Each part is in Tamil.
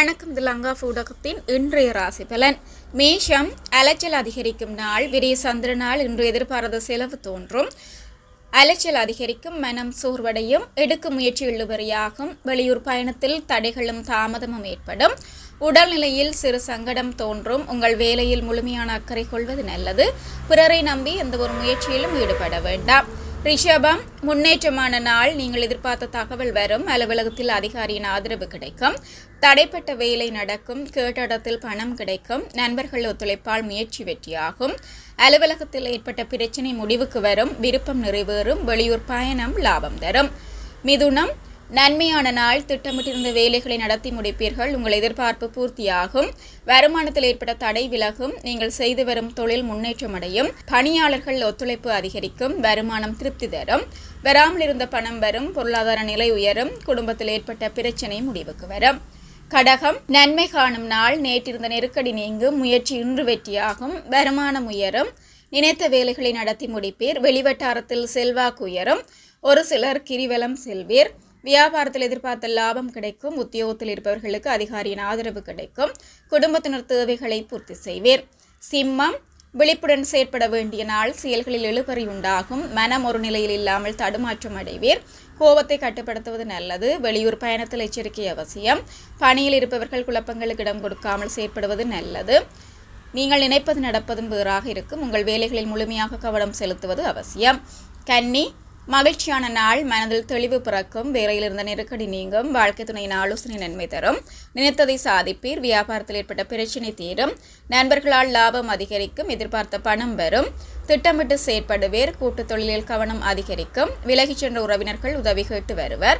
வணக்கம் திலங்கா ஊடகத்தின் இன்றைய ராசி பலன். மேஷம் அலைச்சல் அதிகரிக்கும் நாள் விரிய சந்திர நாள் இன்று எதிர்பாராத செலவு தோன்றும். அலைச்சல் அதிகரிக்கும் மனம் சோர்வடையும் எடுக்கும் முயற்சி இழுபறியாகும் வெளியூர் பயணத்தில் தடைகளும் தாமதமும் ஏற்படும். உடல்நிலையில் சிறு சங்கடம் தோன்றும். உங்கள் வேலையில் முழுமையான அக்கறை கொள்வது நல்லது. பிறரை நம்பி எந்த ஒரு முயற்சியிலும் ஈடுபட வேண்டாம். ரிஷபம் முன்னேற்றமான நாள் நீங்கள் எதிர்பார்த்த தகவல் வரும். அலுவலகத்தில் அதிகாரியின் ஆதரவு கிடைக்கும். தடைப்பட்ட வேலை நடக்கும். கேட்ட இடத்தில் பணம் கிடைக்கும். நண்பர்கள் ஒத்துழைப்பால் முயற்சி வெற்றியாகும். அலுவலகத்தில் ஏற்பட்ட பிரச்சினை முடிவுக்கு வரும். விருப்பம் நிறைவேறும். வெளியூர் பயணம் லாபம் தரும். மிதுனம் நன்மையான நாள் திட்டமிட்டிருந்த வேலைகளை நடத்தி முடிப்பீர்கள். உங்கள் எதிர்பார்ப்பு பூர்த்தியாகும். வருமானத்தில் ஏற்பட்ட தடை விலகும். நீங்கள் செய்து வரும் தொழில் முன்னேற்றம் அடையும். பணியாளர்கள் ஒத்துழைப்பு அதிகரிக்கும். வருமானம் திருப்தி தரும். வராமல் இருந்த பணம் வரும். பொருளாதார நிலை உயரும். குடும்பத்தில் ஏற்பட்ட பிரச்சனை முடிவுக்கு வரும். கடகம். நன்மை காணும் நாள். நேற்றிருந்த நெருக்கடி நீங்கும். முயற்சி இன்று வெற்றியாகும். வருமானம் உயரும். நினைத்த வேலைகளை நடத்தி முடிப்பீர். வெளிவட்டாரத்தில் செல்வாக்கு உயரும். ஒரு சிலர் கிரிவலம் செல்வீர். வியாபாரத்தில் எதிர்பார்த்த லாபம் கிடைக்கும் உத்தியோகத்தில் இருப்பவர்களுக்கு அதிகாரியின் ஆதரவு கிடைக்கும் குடும்பத்தினர் தேவைகளை பூர்த்தி செய்வீர் சிம்மம் விழிப்புடன் செயற்பட வேண்டிய நாள் செயல்களில் இழுபறி உண்டாகும். மனம் ஒரு நிலையில் இல்லாமல் தடுமாற்றம் அடைவீர் கோபத்தை கட்டுப்படுத்துவது நல்லது. வெளியூர் பயணத்தில் எச்சரிக்கை அவசியம். பணியில் இருப்பவர்கள் குழப்பங்களுக்கு இடம் கொடுக்காமல் செயற்படுவது நல்லது. நீங்கள் நினைப்பது நடப்பதும் வேறாக இருக்கும். உங்கள் வேலைகளில் முழுமையாக கவனம் செலுத்துவது அவசியம். கன்னி மகிழ்ச்சியான நாள் மனதில் தெளிவு பிறக்கும் வேலையில் இருந்த நெருக்கடி நீங்கும் வாழ்க்கை துணையின் ஆலோசனை நன்மை தரும். நினைத்ததை சாதிப்பீர் வியாபாரத்தில் ஏற்பட்ட பிரச்சினை தீரும். நண்பர்களால் லாபம் அதிகரிக்கும் எதிர்பார்த்த பணம் வரும். திட்டமிட்டு செயற்படுவேர் கூட்டு தொழிலில் கவனம் அதிகரிக்கும். விலகிச் சென்ற உறவினர்கள் உதவி கேட்டு வருவர்.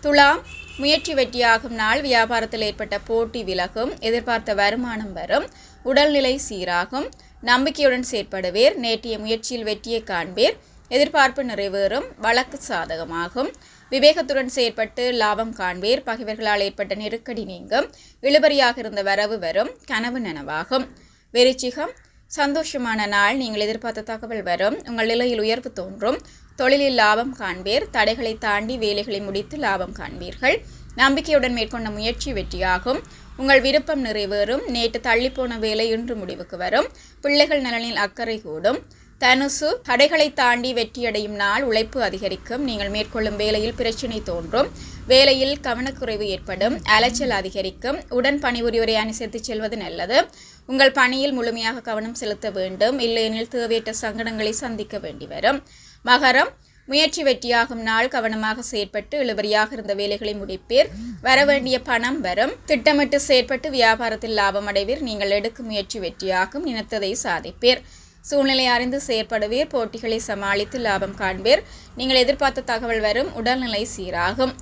துலாம் முயற்சி வெற்றியாகும் நாள் வியாபாரத்தில் ஏற்பட்ட போட்டி விலகும் எதிர்பார்த்த வருமானம் வரும். உடல்நிலை சீராகும். நம்பிக்கையுடன் செயற்படுவேர் நேற்றைய முயற்சியில் வெற்றியை காண்பீர். எதிர்பார்ப்பு நிறைவேறும் வழக்கு சாதகமாகும். விவேகத்துடன் செயற்பட்டு லாபம் காண்பீர். பகைவர்களால் ஏற்பட்ட நெருக்கடி நீங்கும். இழுபறியாக இருந்த வரவு வரும். கனவு நனவாகும். வெறிச்சிகம். சந்தோஷமான நாள் நீங்கள் எதிர்பார்த்த தகவல் வரும். உங்கள் நிலையில் உயர்வு தோன்றும். தொழிலில் லாபம் காண்பீர். தடைகளை தாண்டி வேலைகளை முடித்து லாபம் காண்பீர்கள். நம்பிக்கையுடன் மேற்கொண்ட முயற்சி வெற்றியாகும். உங்கள் விருப்பம் நிறைவேறும். நேற்று தள்ளிப்போன வேலை இன்று முடிவுக்கு வரும். பிள்ளைகள் நலனில் அக்கறை கூடும். தனுசு தடைகளை தாண்டி வெற்றியடையும் நாள் உழைப்பு அதிகரிக்கும். நீங்கள் மேற்கொள்ளும் வேலையில் பிரச்சினை தோன்றும். வேலையில் கவனக்குறைவு ஏற்படும். அலைச்சல் அதிகரிக்கும். உடன் பணிபுரிவரை அனுசரித்து செல்வது நல்லது. உங்கள் பணியில் முழுமையாக கவனம் செலுத்த வேண்டும். இல்லையெனில் தேவையற்ற சங்கடங்களை சந்திக்க வேண்டி வரும். மகரம் முயற்சி வெற்றியாகும் நாள் கவனமாக செயற்பட்டு இழுபறியாக இருந்த வேலைகளை முடிப்பீர். வரவேண்டிய பணம் வரும். திட்டமிட்டு செயற்பட்டு வியாபாரத்தில் லாபம் அடைவீர். நீங்கள் எடுக்கும் முயற்சி வெற்றியாகும். நினைத்ததை சாதிப்பீர். சூழ்நிலை அறிந்து செயற்படுவீர் போட்டிகளை சமாளித்து லாபம் காண்பீர். நீங்கள் எதிர்பார்த்த தகவல் வரும் உடல்நிலை சீராகும்.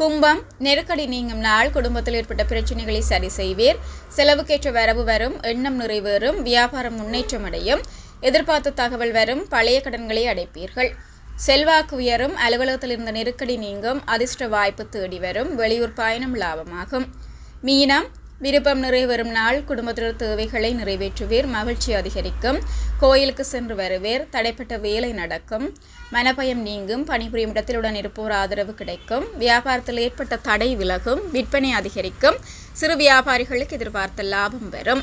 கும்பம் நெருக்கடி நீங்கும் நாள் குடும்பத்தில் ஏற்பட்ட பிரச்சனைகளை சரி செய்வீர். செலவுக்கேற்ற வரவு வரும் எண்ணம் நிறைவேறும் வியாபாரம் முன்னேற்றம் அடையும். எதிர்பார்த்த தகவல் வரும் பழைய கடன்களை அடைப்பீர்கள். செல்வாக்கு உயரும் அலுவலகத்தில் இருந்த நெருக்கடி நீங்கும் அதிர்ஷ்ட வாய்ப்பு தேடி வரும் வெளியூர் பயணம் லாபமாகும். மீனம் விருப்பம் நிறைவேறும் நாள் குடும்பத்தினர் தேவைகளை நிறைவேற்றுவீர் மகிழ்ச்சி அதிகரிக்கும். கோயிலுக்கு சென்று வருவீர் தடைப்பட்ட வேலை நடக்கும். மனப்பயம் நீங்கும் பணிபுரியும் இடத்திலுடன் இருப்போர் ஆதரவு கிடைக்கும். வியாபாரத்தில் ஏற்பட்ட தடை விலகும் விற்பனை அதிகரிக்கும். சிறு வியாபாரிகளுக்கு எதிர்பார்த்த லாபம் வரும்.